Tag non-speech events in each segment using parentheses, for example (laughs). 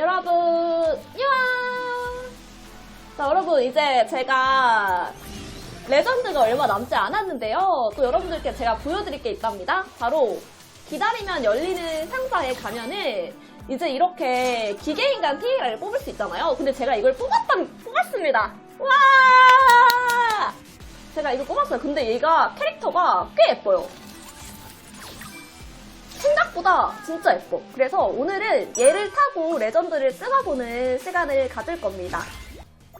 여러분, 야! 자, 여러분, 이제 제가 레전드가 얼마 남지 않았는데요. 또 여러분들께 제가 보여드릴 게 있답니다. 바로 기다리면 열리는 상자에 가면은 이제 이렇게 기계인간 TA를 뽑을 수 있잖아요. 근데 제가 이걸 뽑았단, 뽑았습니다. 와! 제가 이거 뽑았어요. 근데 얘가 캐릭터가 꽤 예뻐요. 생각보다 진짜 예뻐. 그래서 오늘은 얘를 타고 레전드를 찍어보는 시간을 가질 겁니다.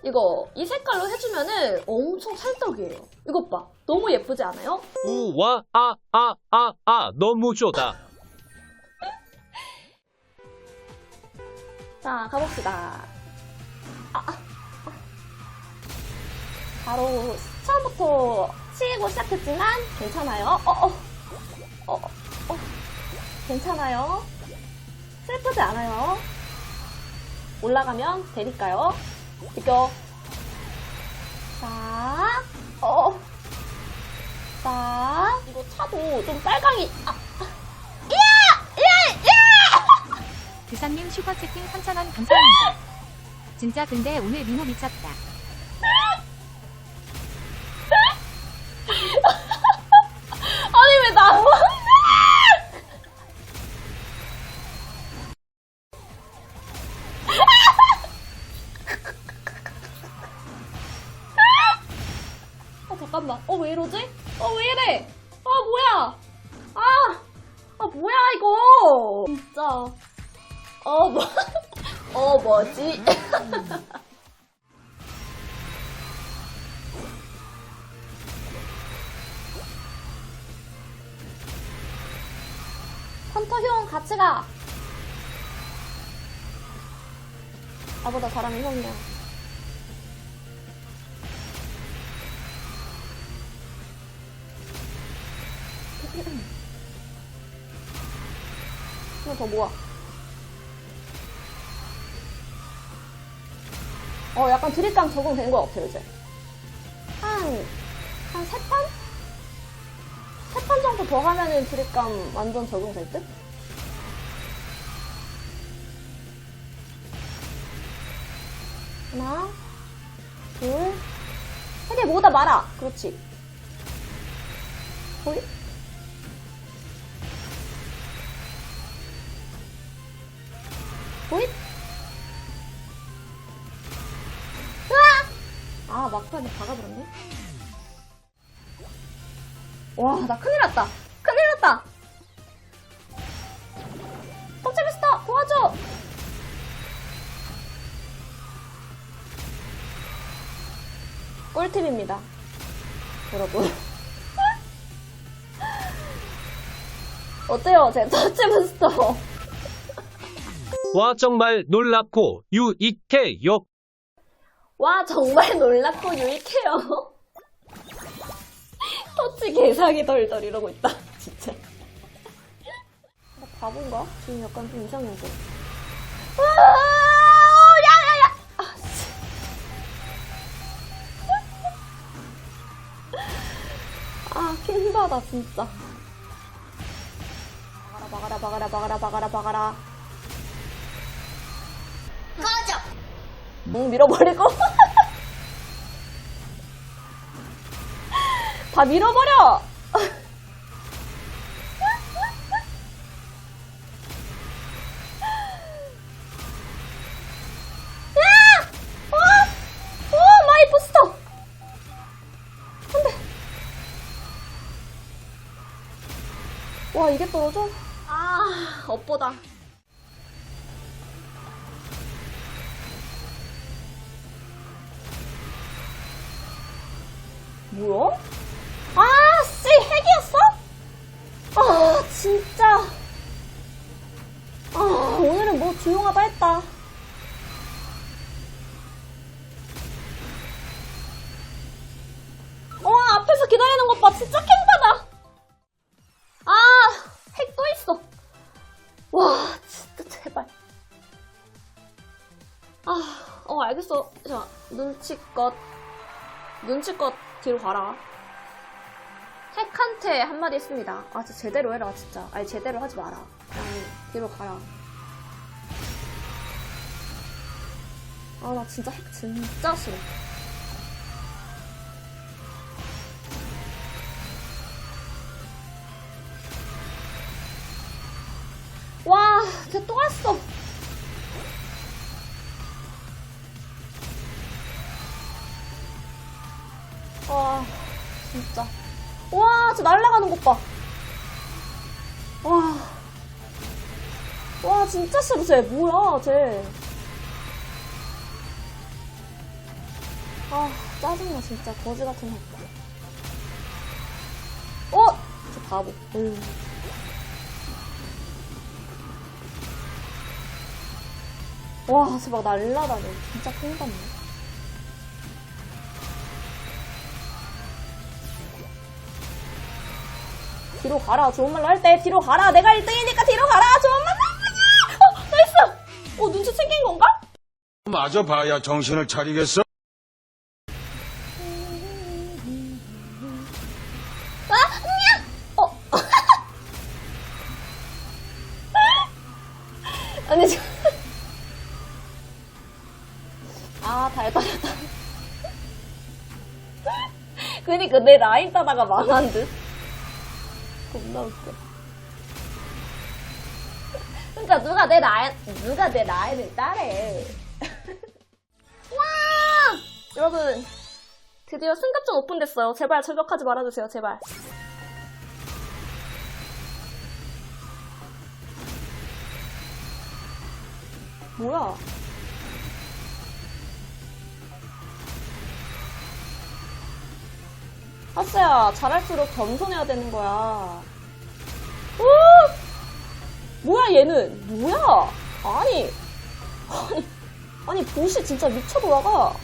이거 이 색깔로 해주면은 엄청 찰떡이에요. 이것 봐. 너무 예쁘지 않아요? 우와 아 아 아 아 너무 좋다. (laughs) 자, 가봅시다. 아, 아, 아. 바로 처음부터 치고 시작했지만 괜찮아요. 어, 어, 어, 어, 괜찮아요. 슬프지 않아요. 올라가면 되니까요. 비켜. 자, 어, 자, 이거 차도 좀 빨강이, 아! 드삼님 슈퍼채팅 3,000원 감사합니다. 진짜 근데 오늘 미모 미쳤다. 어 뭐, (laughs) 어 뭐지? (laughs) 헌터형 같이 가. 나보다 잘하는 형이야. 하나 더 모아. 어, 약간 드립감 적응된 것 같아요, 이제. 한, 한 세 판? 세 판 정도 더 하면은 드립감 완전 적응될 듯? 하나, 둘, 세 개 모두 다 말아. 그렇지. 호잇. 호잇. 으아! 아, 막판에 박아버렸네. 와, 나 큰일 났다. 큰일 났다. 터치비스터 도와줘. 꿀팁입니다. 여러분. (laughs) 어때요? 제 터치비스터. 와 정말 놀랍고 유익해요. 와, 정말 놀랍고 유익해요. (laughs) 터치 개사기 덜덜 이러고 있다. 진짜. 나 바본가? 지금 약간 좀 이상해서. 아, 야, 야, 야! 아, 씨. (laughs) 아, 킹받아, 진짜. 박아라, 박아라, 박아라, 박아라, 박아라, 박아라. 꺼져! 응, 밀어버리고. (laughs) 다 밀어버려! (laughs) 야! 어! 어. 와, 이게 떨어져? 아, 엇보다. 뭐야? 아, 씨, 핵이었어? 아, 진짜. 아, 오늘은 뭐 조용하다 했다. 와, 앞에서 기다리는 것 봐. 진짜 킹받아. 아, 핵 또 있어. 와, 진짜 제발. 아, 어, 알겠어. 자, 눈치껏. 눈치껏 뒤로 가라. 택한테 한마디 했습니다. 아, 진짜 제대로 해라, 진짜. 아니, 제대로 하지 마라. 아니, 뒤로 가라. 아, 나 진짜 핵 진짜 싫어. 쟤 날아가는 것 봐. 와. 와, 진짜 싫어, 쟤. 뭐야, 쟤. 아, 짜증나, 진짜. 거지 같은 거. 어? 저 바보. 어휴. 와, 쟤 막 날라다녀. 진짜 큰일 났네. 뒤로 가라. 좋은 말로 할 때 뒤로 가라. 내가 1등이니까 뒤로 가라. 좋은 말로 하지. 어, 나이스. 어, 눈치 챙긴 건가? 마저 봐야 정신을 차리겠어. 아, 냐! 어. (laughs) 아니, 저. 아, 달달하다. (laughs) 그니까 내 라인 따다가 망한 듯. 겁나 웃겨. 그니까 누가 내 라인, 누가 내 라인을 따래. (laughs) 와! 여러분, 드디어 승급전 오픈됐어요. 제발 저격하지 말아주세요, 제발. 뭐야? 아싸야, 잘할수록 겸손해야 되는 거야. 오! 뭐야, 얘는? 뭐야? 아니, 아니, 아니, 보시 진짜 미쳐 돌아가.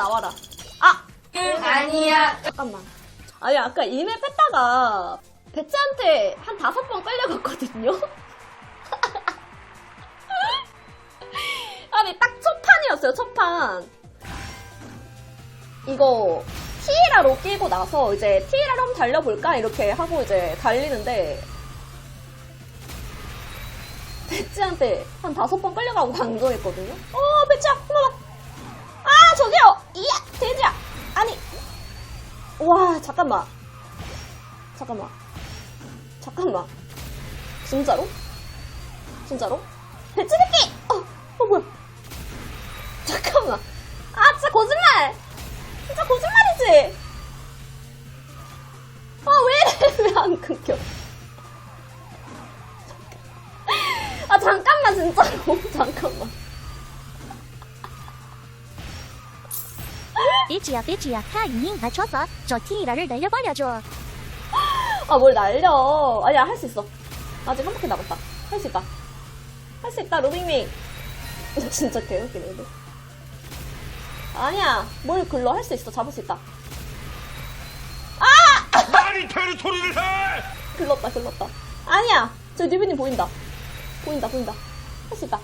나 나와라. 아! 아니야. 잠깐만. 아니, 아까 이메 뺐다가 배치한테 한 다섯 번 끌려갔거든요? (laughs) 아니, 딱 첫판이었어요, 첫판. 이거 티라로 끼고 나서 이제 티라로 한번 달려볼까 이렇게 하고 이제 달리는데 배치한테 한 다섯 번 끌려가고 강조했거든요. 어 배치야 고마워. 아 저기요! 이야 돼지야! 아니 와 잠깐만. 잠깐만. 잠깐만. 진짜로? 진짜로? 배치 새끼! 어, 어 뭐야? 잠깐만. 아 진짜 거짓말! 진짜 거짓말이지? 아, 왜 이래? 왜 안 끊겨? 아, 잠깐만, 진짜로. (laughs) 잠깐만. 삐지야 삐지야 타이밍 맞춰서 저 티라를 날려버려줘 아, 뭘 날려. 아니야, 할 수 있어. 아직 한 바퀴 남았다. 할 수 있다. 할 수 있다, 루빅밍. (laughs) 진짜 개웃기네, 근데. 아니야, 뭘 글러 할 수 있어. 잡을 수 있다. 말이 되는 소리를 해! 글렀다, 글렀다. 아니야! 저 뉴비님 보인다. 보인다, 보인다. 할 수 있다.